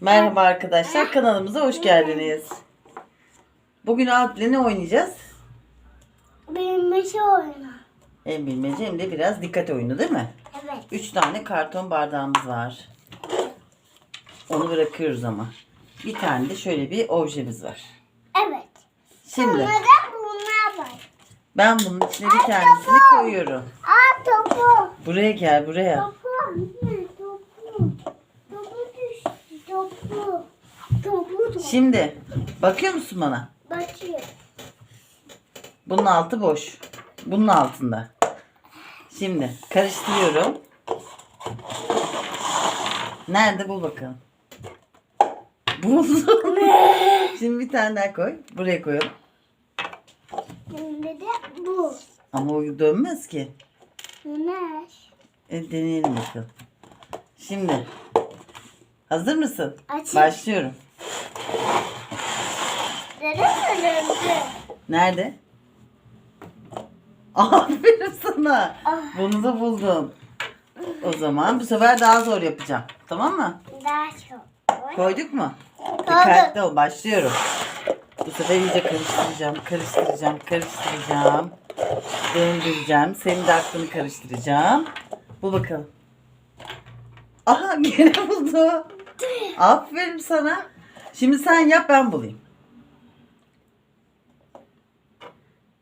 Merhaba arkadaşlar kanalımıza hoş geldiniz. Bugün Alp'le ne oynayacağız? Bilmece oyunu. Hem bilmece hem de biraz dikkat oyunu değil mi? Evet. Üç tane karton bardağımız var. Onu bırakıyoruz ama. Bir tane de şöyle bir objemiz var. Evet. Şimdi Sonra da bunlar var. ben bunun içine bir tanesini koyuyorum. Aa topu. Buraya gel buraya. Topu. Ne topu? Topu düştü. Topu. Topu topu. Şimdi bakıyor musun bana? Bakıyor. Bunun altı boş. Bunun altında. Şimdi karıştırıyorum. Nerede bul bakalım. Buldum. Şimdi bir tane daha koy. Buraya koyalım. Şimdi de bu. Ama o dönmez ki. Ne? E, deneyelim bakalım. Şimdi. Hazır mısın? Açayım. Başlıyorum. Nerede? Aferin sana. Ah. Bunu da buldum. O zaman bu sefer daha zor yapacağım. Tamam mı? Daha çok. Koyduk mu? Dikkatli ol. Başlıyorum. Bu sefer iyice karıştıracağım, karıştıracağım, karıştıracağım. Döndüreceğim. Senin de aklını karıştıracağım. Bul bakalım. Aha gene buldu. Aferin sana. Şimdi sen yap ben bulayım.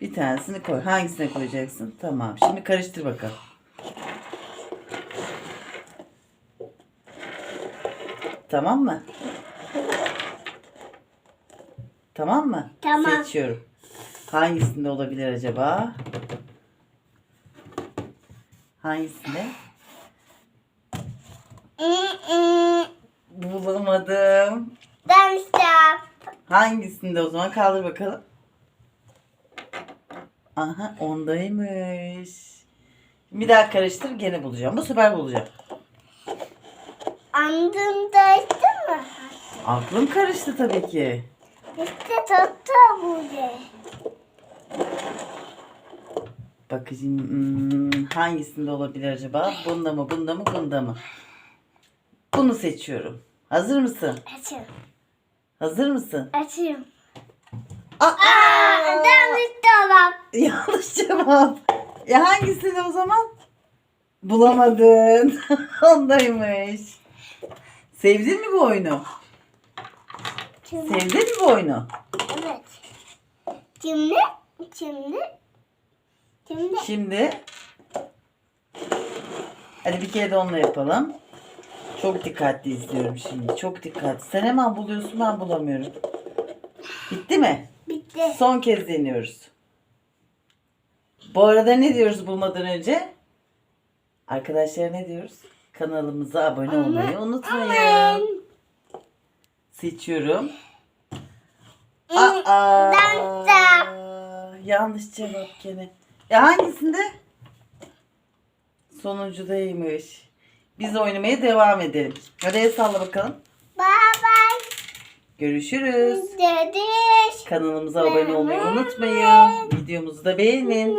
Bir tanesini koy. Hangisine koyacaksın? Tamam. Şimdi karıştır bakalım. Tamam mı? Tamam mı? Tamam. Seçiyorum. Hangisinde olabilir acaba? Hangisinde? Bulamadım. Ben stop. Hangisinde o zaman kaldır bakalım. Aha ondaymış. Bir daha karıştır gene bulacağım. Bu sefer bulacağım. Andındaydı mı? Aklım karıştı tabii ki. İşte tatlı burada. Bakacağım hmm, hangisinde olabilir acaba? Bunda mı, bunda mı, bunda mı? Bunu seçiyorum. Hazır mısın? Açayım. Hazır mısın? Açayım. Aa! Aa, ben tamam. Yanlış cevap. Ya hangisini o zaman? Bulamadın. Ondaymış. Sevdin mi bu oyunu? Şimdi, Sevdin mi bu oyunu? evet. Şimdi, şimdi, şimdi. Şimdi hadi bir kere de onunla yapalım. Çok dikkatli izliyorum şimdi. Çok dikkatli. Sen hemen buluyorsun ben bulamıyorum. Bitti mi? Bitti. Son kez deniyoruz. Bu arada ne diyoruz bulmadan önce? Arkadaşlar ne diyoruz? Kanalımıza abone olmayı unutmayın. Seçiyorum. Aa, yanlış cevap gene. Ya hangisinde? Sonuncudaymış. Biz oynamaya devam edelim. Hadi el salla bakalım. Bye bye. Görüşürüz. Dedik. Kanalımıza abone olmayı unutmayın. Videomuzu da beğenin.